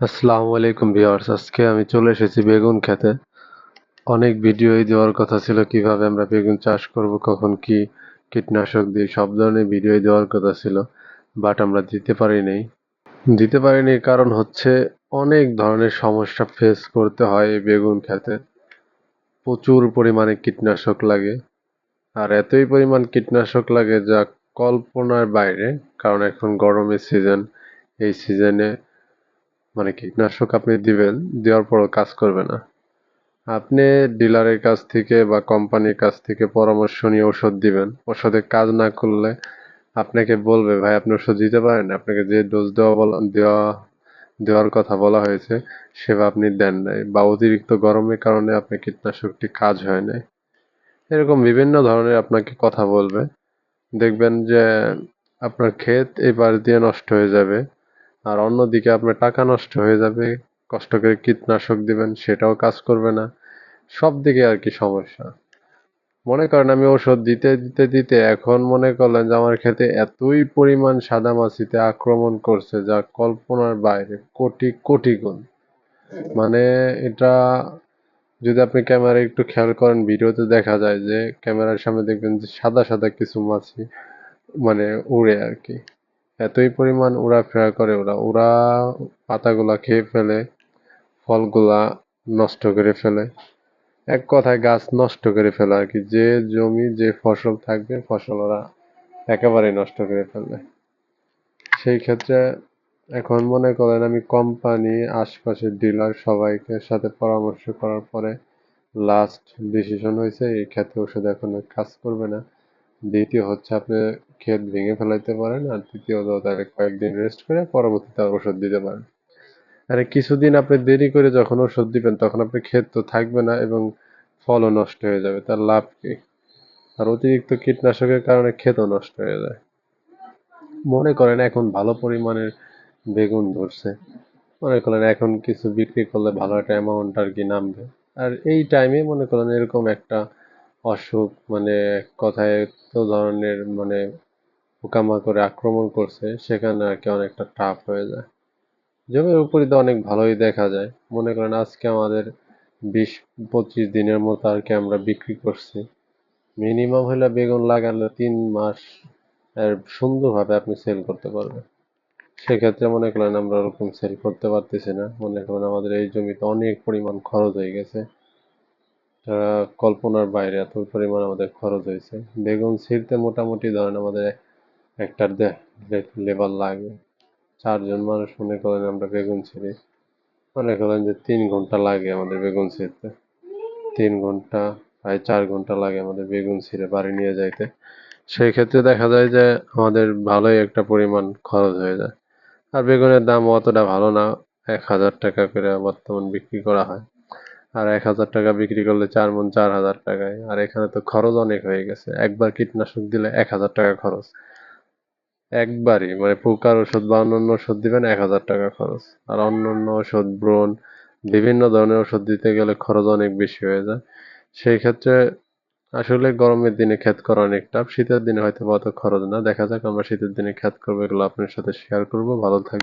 আসসালামু আলাইকুম ভিউয়ার্স, আজকে আমি চলে এসেছি বেগুন খেতে। অনেক ভিডিওই দেওয়ার কথা ছিল কীভাবে আমরা বেগুন চাষ করব, কখন কি কীটনাশক দিই, সব ধরনের ভিডিওই দেওয়ার কথা ছিল, বাট আমরা দিতে পারি নাই দিতে পারিনি কারণ হচ্ছে অনেক ধরনের সমস্যা ফেস করতে হয় এই বেগুন খেতে। প্রচুর পরিমাণে কীটনাশক লাগে, আর এতই পরিমাণ কীটনাশক লাগে যা কল্পনার বাইরে, কারণ এখন গরমের সিজন এই সিজনে মানে কীটনাশক আপনি দিবেন, দেওয়ার পরও কাজ করবে না। আপনি ডিলারের কাছ থেকে বা কোম্পানির কাছ থেকে পরামর্শ নিয়ে ওষুধ দিবেন। ওষুধে কাজ না করলে আপনাকে বলবে, ভাই, আপনি ওষুধ দিতে পারেন আপনাকে যে ডোজ দেওয়া বলা, দেওয়া, দেওয়ার কথা বলা হয়েছে সেবা আপনি দেন নাই বা অতিরিক্ত গরমের কারণে আপনার কীটনাশকটি কাজ হয় নাই। এরকম বিভিন্ন ধরনের আপনাকে কথা বলবে। দেখবেন যে আপনার ক্ষেত এবার দিয়ে নষ্ট হয়ে যাবে। আর অন্যদিকে আপনার টাকা নষ্ট হয়ে যাবে, কষ্ট করে কীটনাশক দিবেন, সেটাও কাজ করবে না। সব দিকে আর কি সমস্যা। মনে করেন আমি ওষুধ দিতে দিতে দিতে এখন মনে করলেন যে আমার ক্ষেতে এতই পরিমাণ সাদা মাছিতে আক্রমণ করছে যা কল্পনার বাইরে, কোটি কোটি গুণ। মানে এটা যদি আপনি ক্যামেরা একটু খেয়াল করেন, ভিডিওতে দেখা যায় যে ক্যামেরার সামনে দেখবেন যে সাদা সাদা কিছু মাছি মানে উড়ে আর কি। এতই পরিমাণ উড়াফেরা করে ওরা। ওরা পাতাগুলা খেয়ে ফেলে, ফলগুলা নষ্ট করে ফেলে। এক কথায় গাছ নষ্ট করে ফেলে আর কি। যে জমি, যে ফসল থাকবে, ফসল ওরা একেবারেই নষ্ট করে ফেলে সেই ক্ষেত্রে এখন মনে করেন আমি কোম্পানি আশপাশের ডিলার সবাইকে সাথে পরামর্শ করার পরে লাস্ট ডিসিশন হয়েছে, এই ক্ষেত্রে ওষুধ এখন কাজ করবে না। দ্বিতীয় হচ্ছে আপনি ক্ষেত ভেঙে ফেলাইতে পারেন আর তৃতীয়ত তাহলে কয়েকদিন রেস্ট করে পরবর্তীতে ওষুধ দিতে পারেন। আরে কিছুদিন আপনি দেরি করে যখন ওষুধ দিবেন, তখন আপনি ক্ষেত তো থাকবে না এবং ফলও নষ্ট হয়ে যাবে, তার লাভ কি? আর অতিরিক্ত কীটনাশকের কারণে ক্ষেতও নষ্ট হয়ে যায়। মনে করেন এখন ভালো পরিমাণের বেগুন ধরছে। মনে করেন এখন কিছু বিক্রি করলে ভালো একটা অ্যামাউন্ট আর কি নামবে। আর এই টাইমে মনে করেন এরকম একটা অসুখ মানে কথায় তো ধরনের মানে পোকামাকড়ে আক্রমণ করছে, সেখানে আর কি অনেকটা টাফ হয়ে যায়। জমির উপরিতে অনেক ভালোই দেখা যায়। মনে করেন আজকে আমাদের বিশ, পঁচিশ দিনের মতো আর কি আমরা বিক্রি করছি। মিনিমাম হলে বেগুন লাগালে তিন মাস সুন্দরভাবে আপনি সেল করতে পারবেন। সেক্ষেত্রে মনে করেন আমরা ওরকম সেল করতে পারতেছি না। মনে করেন আমাদের এই জমিতে অনেক পরিমাণ খরচ হয়ে গেছে। কল্পনার বাইরে এত পরিমাণ আমাদের খরচ হয়েছে। বেগুন ছিঁড়তে মোটামুটি ধরেন আমাদের একটা লেবার লাগে। চারজন মানুষ মনে করেন আমরা বেগুন ছিঁড়ি। মনে করেন যে তিন ঘণ্টা লাগে আমাদের বেগুন ছিঁড়তে। তিন ঘণ্টা, প্রায় চার ঘণ্টা লাগে আমাদের বেগুন ছিঁড়ে বাড়ি নিয়ে যাইতে। সেই ক্ষেত্রে দেখা যায় যে আমাদের ভালোই একটা পরিমাণ খরচ হয়ে যায়। আর বেগুনের দাম অতটা ভালো না, এক হাজার টাকা করে বর্তমান বিক্রি করা হয়। আর এক হাজার টাকা বিক্রি করলে চার মন চার হাজার টাকায়। আর এখানে তো খরচ অনেক হয়ে গেছে। একবার কীটনাশক দিলে এক হাজার টাকা খরচ। একবারই মানে পোকার ওষুধ বা অন্যান্য ওষুধ দিবেন এক হাজার টাকা খরচ। আর অন্যান্য ওষুধ, ব্রণ, বিভিন্ন ধরনের ওষুধ দিতে গেলে খরচ অনেক বেশি হয়ে যায়। সেই ক্ষেত্রে আসলে গরমের দিনে ক্ষেত করা অনেক টাফ শীতের দিনে হয়তো অত খরচ না। দেখা যাক আমরা শীতের দিনে ক্ষেত করব এগুলো আপনার সাথে শেয়ার করব। ভালো থাকবে